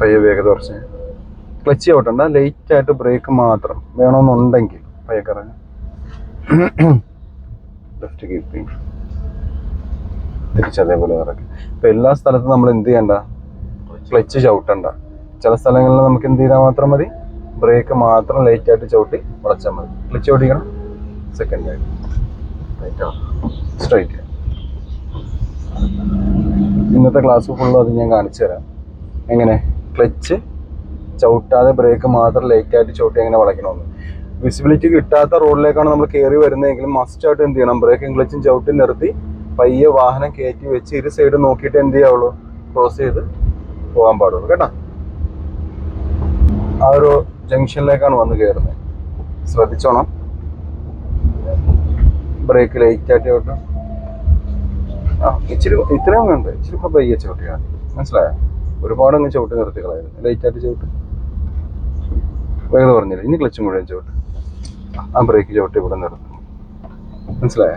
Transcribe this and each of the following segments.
പയ്യെ വേഗത കുറച്ച് ക്ലച്ച് ലൈറ്റ് ആയിട്ട് ബ്രേക്ക് മാത്രം വേണമെന്നുണ്ടെങ്കിൽ പയ്യെ കറങ്ങി ലെഫ്റ്റ് കീപ്പിംഗ് തിരിച്ച് അതേപോലെ ഇറക്കി ഇപ്പൊ എല്ലാ സ്ഥലത്തും നമ്മൾ എന്ത് ചെയ്യണ്ട? ക്ലച്ച് ചവിട്ടണ്ട. ചില സ്ഥലങ്ങളിൽ നമുക്ക് എന്ത് ചെയ്താൽ മാത്രം മതി? ബ്രേക്ക് മാത്രം ലൈറ്റ് ആയിട്ട് ചവിട്ടി ഉടച്ചാൽ മതി. ക്ലച്ച് ഓടിക്കണം സെക്കൻഡ് ആയിട്ട്. സ്ട്രൈറ്റ് ഇന്നത്തെ ക്ലാസ് ഫുള്ളും അത് ഞാൻ കാണിച്ചു തരാം. എങ്ങനെ? ക്ലച്ച് ചവിട്ടാതെ ബ്രേക്ക് മാത്രം ലൈറ്റ് ആയിട്ട് ചവിട്ടി അങ്ങനെ വളയ്ക്കണമെന്ന്. വിസിബിലിറ്റി കിട്ടാത്ത റോഡിലേക്കാണ് നമ്മൾ കയറി വരുന്നതെങ്കിൽ മസ്റ്റ് ആയിട്ട് എന്ത് ചെയ്യണം? ബ്രേക്കും ക്ലച്ചും ചവിട്ടി നിർത്തി പയ്യെ വാഹനം കയറ്റി വെച്ച് ഇരു സൈഡ് നോക്കിയിട്ട് എന്ത് ചെയ്യാവുള്ളൂ? ക്രോസ് ചെയ്ത് പോകാൻ പാടുള്ളൂ കേട്ടോ? ആ ഒരു ജംഗ്ഷനിലേക്കാണ് വന്ന് കയറുന്നത് ശ്രദ്ധിച്ചോണം. ബ്രേക്ക് ലൈറ്റ് ആയിട്ട് ചവിട്ടും ആ ഇച്ചിരി ഇത്രയും വേണ്ട? ഇച്ചിരി പയ്യെ ചവിട്ടിയാൽ മനസ്സിലായോ? ഒരുപാട് അങ്ങ് ചവിട്ട് നിർത്തി കളയുന്നു ലൈറ്റ് ആയിട്ട് ചവിട്ട്. വേഗം പറഞ്ഞില്ല ഇനി ക്ലച്ച് മുഴുവൻ ചവിട്ട്. ആ ബ്രേക്ക് ചവിട്ട് ഇവിടെ നിർത്തും മനസ്സിലായ?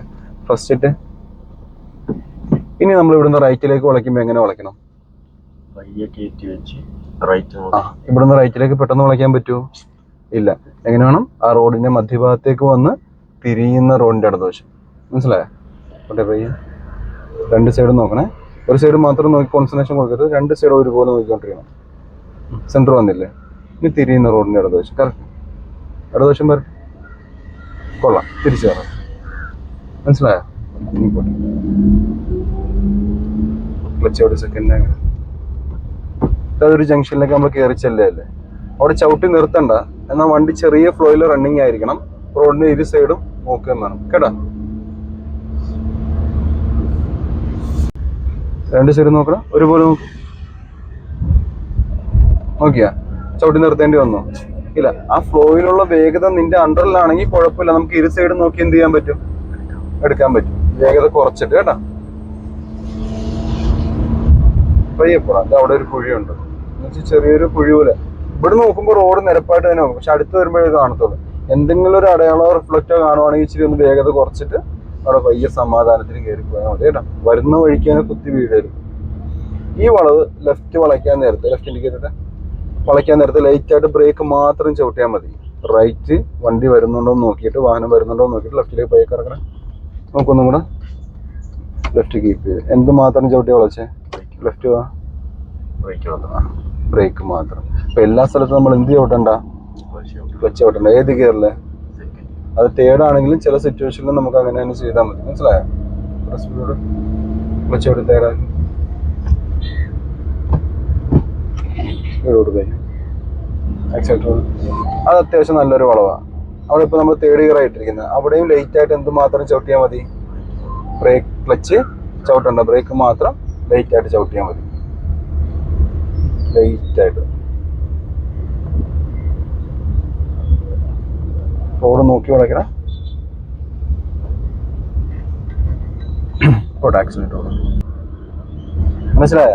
ഫസ്റ്റ് ഇട്ട് ഇനി നമ്മൾ ഇവിടുന്ന് റൈറ്റിലേക്ക് വളയ്ക്കുമ്പോൾ എങ്ങനെ വളയ്ക്കണം? ഇവിടുന്ന് റൈറ്റിലേക്ക് പെട്ടെന്ന് വളയ്ക്കാൻ പറ്റുമോ ഇല്ല. എങ്ങനെ വേണം? ആ റോഡിന്റെ മധ്യഭാഗത്തേക്ക് വന്ന് തിരിയുന്ന റോഡിന്റെ ഇടതുവശം. മനസ്സിലായോ? ഓട്ടെ പയ്യെ. രണ്ട് സൈഡും നോക്കണേ. ഒരു സൈഡ് മാത്രം നോക്കി കോൺസെൻട്രേഷൻ കൊടുക്കരുത്. രണ്ട് സൈഡ് ഒരുപോലെ നോക്കിക്കൊണ്ടിരിക്കണം. സെന്റർ വന്നില്ലേ? ഇനി തിരിയുന്ന റോഡിന്റെ ഇടതുവശം. കറക്റ്റ് ഇടതുവശം വരട്ടെ കൊള്ളാം. തിരിച്ചു കയറാം മനസ്സിലായോ? ഇനി പോട്ടെ ക്ലച്ച് ഒരു സെക്കൻഡ് അതൊരു ജംഗ്ഷനിലേക്ക് നമ്മൾ കയറി ചെല്ലല്ലേ അവിടെ ചവിട്ടി നിർത്തണ്ട. എന്നാൽ വണ്ടി ചെറിയ ഫ്ലോയിൽ റണ്ണിങ് ആയിരിക്കണം. റോഡിന്റെ ഇരു സൈഡും നോക്കുക എന്നാണ്. കേട്ടോ? രണ്ട് സൈഡ് നോക്കണം. ഒരുപോലെ നോക്ക്. നോക്കിയാ? ചവിട്ടി നിർത്തേണ്ടി വന്നോ? ഇല്ല. ആ ഫ്ലോയിലുള്ള വേഗത നിന്റെ അണ്ടറിലാണെങ്കിൽ കുഴപ്പമില്ല. നമുക്ക് ഇരു സൈഡ് നോക്കി എന്ത് ചെയ്യാൻ പറ്റും? എടുക്കാൻ പറ്റും. വേഗത കുറച്ചിട്ട് കേട്ടാ. പയ്യെ അവിടെ ഒരു കുഴിയുണ്ട്. എന്നുവെച്ചാൽ ചെറിയൊരു കുഴി പോലെ. ഇവിടെ നോക്കുമ്പോൾ റോഡ് നിരപ്പായിട്ട് തന്നെ നോക്കും. പക്ഷെ അടുത്ത് വരുമ്പോഴേ കാണത്തുള്ളൂ. എന്തെങ്കിലും ഒരു അടയാളോ റിഫ്ലക്റ്റോ കാണുവാണെങ്കിൽ ഇച്ചിരി ഒന്ന് വേഗത കുറച്ചിട്ട് അവിടെ പയ്യെ സമാധാനത്തിന് കയറി പോയാൽ മതി കേട്ടോ. വരുന്ന വഴിക്ക് തന്നെ കുത്തി വീഴരുത് ഈ വളവ് ലെഫ്റ്റ് വളയ്ക്കാൻ നേരത്തെ ലെഫ്റ്റ് ഇൻഡിക്കേറ്റർ വളയ്ക്കാൻ നേരത്തെ ലൈറ്റ് ആയിട്ട് ബ്രേക്ക് മാത്രം ചവിട്ടിയാൽ മതി. റൈറ്റ് വണ്ടി വരുന്നുണ്ടോ എന്ന് നോക്കിയിട്ട് വാഹനം വരുന്നുണ്ടോ എന്ന് നോക്കിയിട്ട് ലെഫ്റ്റിലേക്ക് പയ്യെ ഇറക്കണം. നോക്കൊന്നും കൂടെ ലെഫ്റ്റ് കീപ്പ് ചെയ്ത്. എന്ത് മാത്രം ചവിട്ടി വളച്ചേ? ലെഫ്റ്റ് വാ? ബ്രേക്ക് ബ്രേക്ക് മാത്രം. ഇപ്പൊ എല്ലാ സ്ഥലത്തും നമ്മൾ എന്ത് ചവിട്ടണ്ട? ക്ലച്ച് ചവിട്ടണ്ട. ഏത് ഗിയറിൽ അത് തേർഡ് ആണെങ്കിലും ചില സിറ്റുവേഷനിൽ നമുക്ക് അങ്ങനെ തന്നെ ചെയ്താൽ മതി. മനസ്സിലായോ? കൊടുക്കുക ആക്സിലേറ്റർ അത് അത്യാവശ്യം നല്ലൊരു വളവാണ് അവിടെ ഇപ്പോൾ നമ്മൾ തേർഡ് ഇയർ ആയിട്ടിരിക്കുന്നത് അവിടെയും ലേറ്റ് ആയിട്ട് എന്ത് മാത്രം ചവിട്ടിയാൽ മതി? ബ്രേക്ക് ക്ലച്ച് ചവിട്ടണ്ട. ബ്രേക്ക് മാത്രം ലേറ്റ് ആയിട്ട് ചവിട്ടിയാൽ മതി. ലേറ്റ് ആയിട്ട്. റോഡ് നോക്കി വളയ്ക്കണം. ഇപ്പോൾ ആക്സിഡന്റ് മനസ്സിലായ?